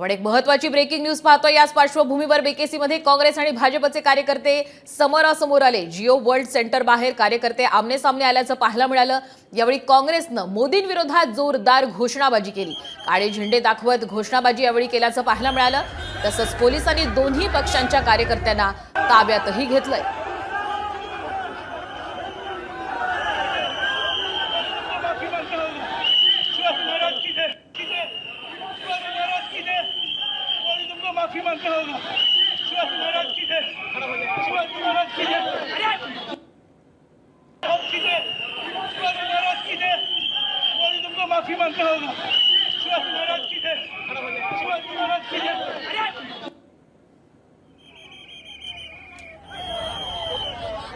आपण एक महत्वाची ब्रेकिंग न्यूज पाहतो याच पार्श्वभूमीवर बेकेसीमध्ये काँग्रेस आणि भाजपचे कार्यकर्ते समोरासमोर आले. जिओ वर्ल्ड सेंटर बाहेर कार्यकर्ते आमने सामने आल्याचं पाहायला मिळालं. यावेळी काँग्रेसनं मोदींविरोधात जोरदार घोषणाबाजी केली. काळे झेंडे दाखवत घोषणाबाजी यावेळी केल्याचं पाहायला मिळालं. तसंच पोलिसांनी दोन्ही पक्षांच्या कार्यकर्त्यांना ताब्यातही घेतलंय माफी मागता होगा शिवाजी महाराज की जय की जय शिवाजी महाराज की जय कोई तुमको माफी मांगता होगा शिवाजी महाराज की जय शिवाजी महाराज की जय आप की जय शिवाजी महाराज की जय कोई तुमको माफी मांगता होगा शिवाजी महाराज की जय शिवाजी महाराज की जय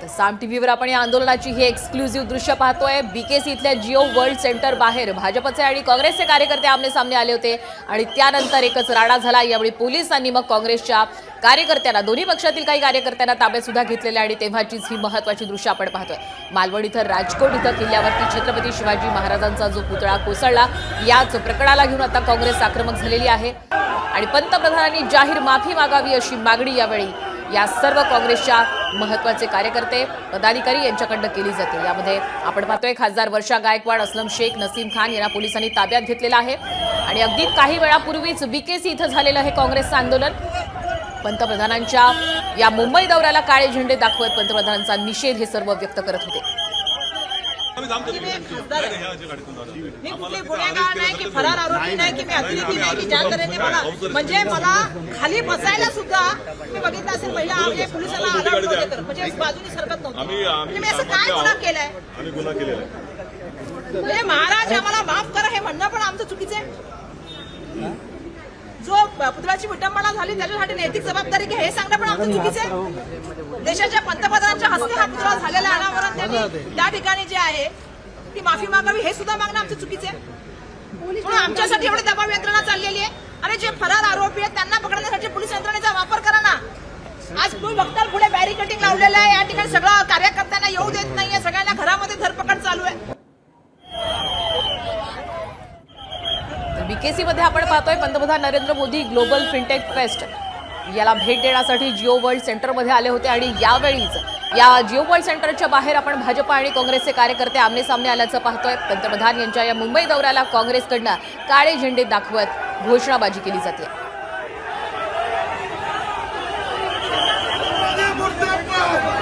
तर साम टीव्हीवर आपण या आंदोलनाची ही एक्सक्लुझिव्ह दृश्य पाहतोय. बीकेसी इथल्या जिओ वर्ल्ड सेंटर बाहेर भाजपचे आणि काँग्रेसचे कार्यकर्ते आमने सामने आले होते आणि त्यानंतर एकच राडा झाला. यावेळी पोलिसांनी मग काँग्रेसच्या कार्यकर्त्यांना दोन्ही पक्षातील काही कार्यकर्त्यांना ताब्यात सुद्धा घेतलेले आणि तेव्हाचीच ही महत्वाची दृश्य आपण पाहतोय. मालवण इथं राजकोट इथं किल्ल्यावरती छत्रपती शिवाजी महाराजांचा जो पुतळा कोसळला याच प्रकरणाला घेऊन आता काँग्रेस आक्रमक झालेली आहे. आणि पंतप्रधानांनी जाहीर माफी मागावी अशी मागणी यावेळी या सर्व काँग्रेसच्या महत्त्वाचे कार्यकर्ते पदाधिकारी यांच्याकडनं केली जाते. यामध्ये आपण पाहतोय खासदार वर्षा गायकवाड असलम शेख नसीम खान यांना पोलिसांनी ताब्यात घेतलेलं आहे. आणि अगदी काही वेळापूर्वीच बीकेसी इथं झालेलं हे काँग्रेसचं आंदोलन. पंतप्रधानांच्या या मुंबई दौऱ्याला काळे झेंडे दाखवत पंतप्रधानांचा निषेध हे सर्व व्यक्त करत होते. मी कुठली गुन्हेगार नाही की फरार आरोपी नाही की मी अतिरेकी नाही की ज्या तऱ्हेने मला म्हणजे मला खाली बसायला सुद्धा मी बघितलं असेल अलाउड नव्हते करत म्हणजे बाजूने सरकत नव्हते आम्ही म्हणजे आम्ही मी असं काय गुन्हा. केलाय आम्ही गुन्हा केलेला आहे म्हणजे महाराज आम्हाला माफ करा हे म्हणणं पण आमचं चुकीचं आहे जो पुतळ्याची विटंबना झाली त्याच्यासाठी नैतिक जबाबदारी घ्या. हे सांगणं पण आमचं चुकीचे देशाच्या पंतप्रधानांच्या हस्ते हा पुतळा झालेला अनावरण त्यांनी त्या ठिकाणी जे आहे ती माफी मागावी हे सुद्धा मागणं आमचं चुकीचे म्हणून आमच्यासाठी एवढी दबाव यंत्रणा चाललेली आहे. आणि जे फरार आरोपी आहेत त्यांना पकडण्यासाठी पोलीस यंत्रणेचा वापर करा ना. आज तुम्ही बघताल पुढे बॅरिकेटिंग लावलेलं आहे. या ठिकाणी सगळं बीकेसीमध्ये आपण पाहतोय पंतप्रधान Narendra Modi global fintech fest. याला भेट देण्यासाठी जिओ वर्ल्ड सेंटरमध्ये आले होते आणि यावेळीच या जिओ वर्ल्ड सेंटरच्या बाहेर आपण भाजपा आणि काँग्रेसचे कार्यकर्ते आमने सामने आल्याचं पाहतोय. पंतप्रधान यांच्या या मुंबई दौऱ्याला काँग्रेसकडनं काळे झेंडे दाखवत घोषणाबाजी केली जाते. जैसे